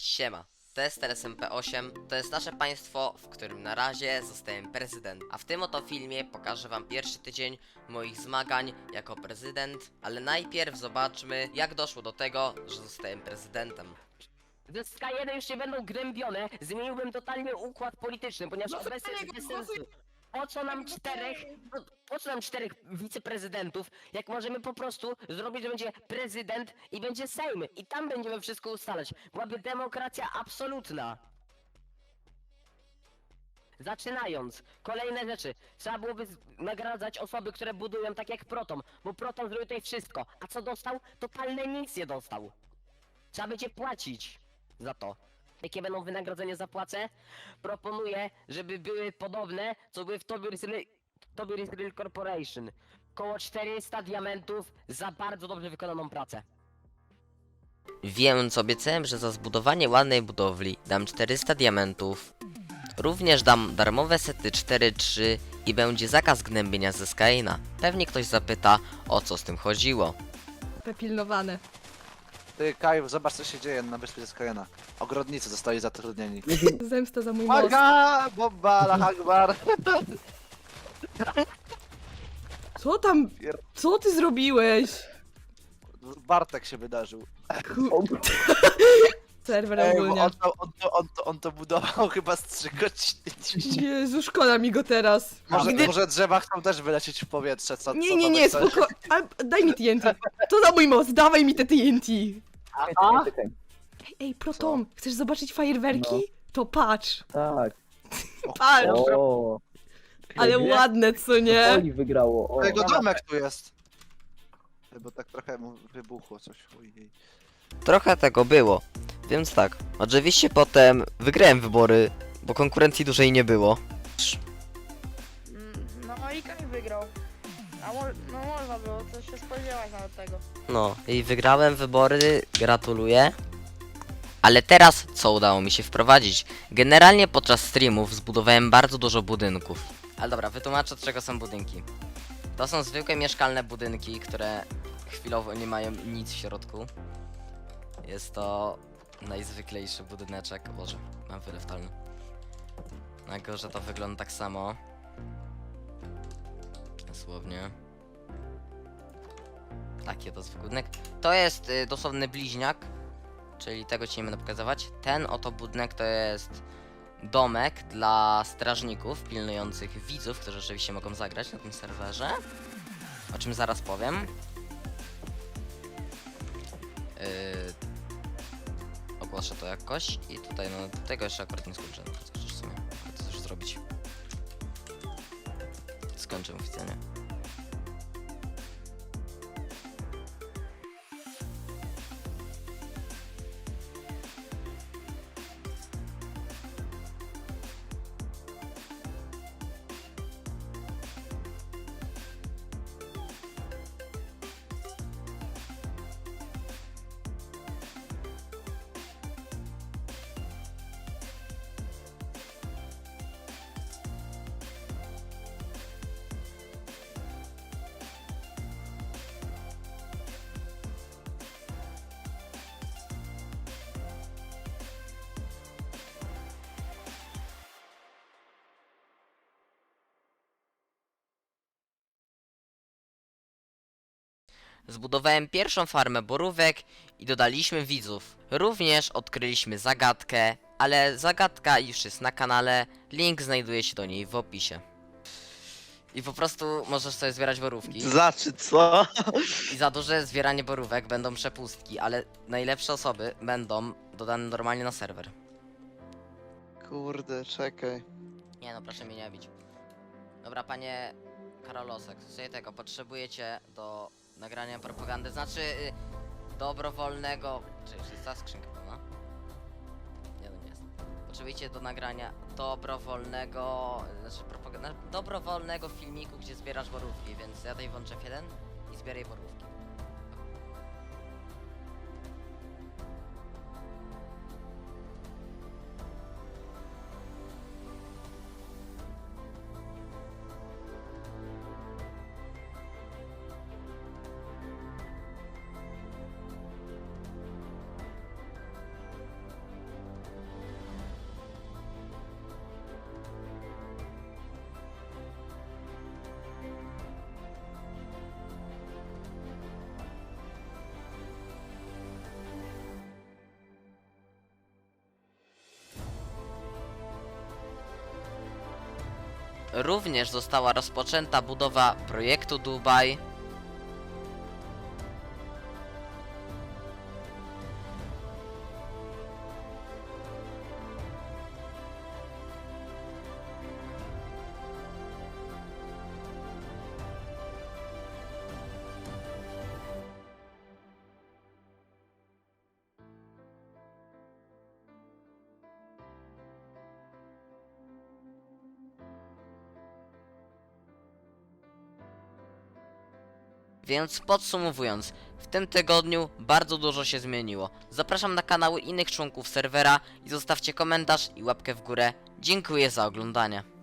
Siema. To jest TLSMP8, to jest nasze państwo, w którym na razie zostałem prezydent. A w tym oto filmie pokażę wam pierwszy tydzień moich zmagań jako prezydent, ale najpierw zobaczmy jak doszło do tego, że zostałem prezydentem. Ze Sky1 już nie będą gnębione, zmieniłbym totalnie układ polityczny, ponieważ No obecnie Sky'ego bez sensu. Po co nam czterech, po, po co nam czterech wiceprezydentów, jak możemy po prostu zrobić, że będzie prezydent i będzie Sejm i tam będziemy wszystko ustalać. Byłaby demokracja absolutna. Zaczynając, kolejne rzeczy. Trzeba byłoby z- nagradzać osoby, które budują tak jak Proton, bo Proton zrobił tutaj wszystko. A co dostał? Totalnie nic nie dostał. Trzeba będzie płacić za to. Jakie będą wynagrodzenia za płacę? Proponuję, żeby były podobne, co były w Tobir Tobir Real Corporation. Koło 400 diamentów za bardzo dobrze wykonaną pracę. Więc obiecałem, że za zbudowanie ładnej budowli dam 400 diamentów. Również dam darmowe sety 4-3 i będzie zakaz gnębienia ze Skyna. Pewnie ktoś zapyta, o co z tym chodziło. Pilnowane. Ty, Kaj, zobacz co się dzieje na wyspie Skojena. Ogrodnicy zostali zatrudnieni. Zemsta za mój most. Uwaga! Bomba, Akbar! Co tam? Co ty zrobiłeś? Bartek się wydarzył. Serwer Ej, bo ogólnie. on to, on, to, on, to, on to budował chyba z 3 godziny. Jezu, szkoda mi go teraz. Może, Gdy- może drzewa chcą też wylecieć w powietrze, co Nie, co nie, to nie, myślisz? spoko. A, daj mi TNT. To za mój most, dawaj mi te TNT. A? Ej, ej, Proton, chcesz zobaczyć fajerwerki? To patrz. Tak. Patrz. O, Ale ładne, co nie? Oli wygrało. O, Jego domek tu jest. Bo tak trochę mu wybuchło coś. Ojej. Trochę tego było. Więc tak, oczywiście potem wygrałem wybory, bo konkurencji dużej nie było. Mm, No i Kamil wygrał. A mo no można było coś się spodziewać nawet tego. No i wygrałem wybory, gratuluję. Ale teraz co udało mi się wprowadzić? Generalnie podczas streamów zbudowałem bardzo dużo budynków. Ale dobra, wytłumaczę od czego są budynki. To są zwykłe mieszkalne budynki, które chwilowo nie mają nic w środku. Jest to najzwyklejszy budyneczek. Boże, mam wylew talny. Na górze to wygląda tak samo. Dosłownie. Taki to zwykły budynek. To jest y, dosłowny bliźniak, czyli tego ci nie będę pokazywać. Ten oto budynek to jest domek dla strażników pilnujących widzów, którzy rzeczywiście mogą zagrać na tym serwerze. O czym zaraz powiem. Yy, ogłoszę to jakoś i tutaj no tego jeszcze akurat nie skończę. No, w sumie chcę coś zrobić. Skończę oficjalnie. Zbudowałem pierwszą farmę borówek i dodaliśmy widzów. Również odkryliśmy zagadkę, ale zagadka już jest na kanale, link znajduje się do niej w opisie. I po prostu możesz sobie zbierać borówki. Znaczy co? I za duże zbieranie borówek będą przepustki, ale najlepsze osoby będą dodane normalnie na serwer. Kurde, czekaj. Nie no, proszę mnie nie bić. Dobra, panie Karolosek, sobie tego, potrzebujecie do nagrania propagandy, znaczy y, dobrowolnego... Czy już jest ta skrzynka? Nie, no nie jest. Potrzebujecie do nagrania dobrowolnego... Znaczy propaganda... Dobrowolnego filmiku, gdzie zbierasz borówki, więc ja tutaj włączę F1 i zbieraj borówki. Również została rozpoczęta budowa projektu Dubaj. Więc podsumowując, w tym tygodniu bardzo dużo się zmieniło. Zapraszam na kanały innych członków serwera i zostawcie komentarz i łapkę w górę. Dziękuję za oglądanie.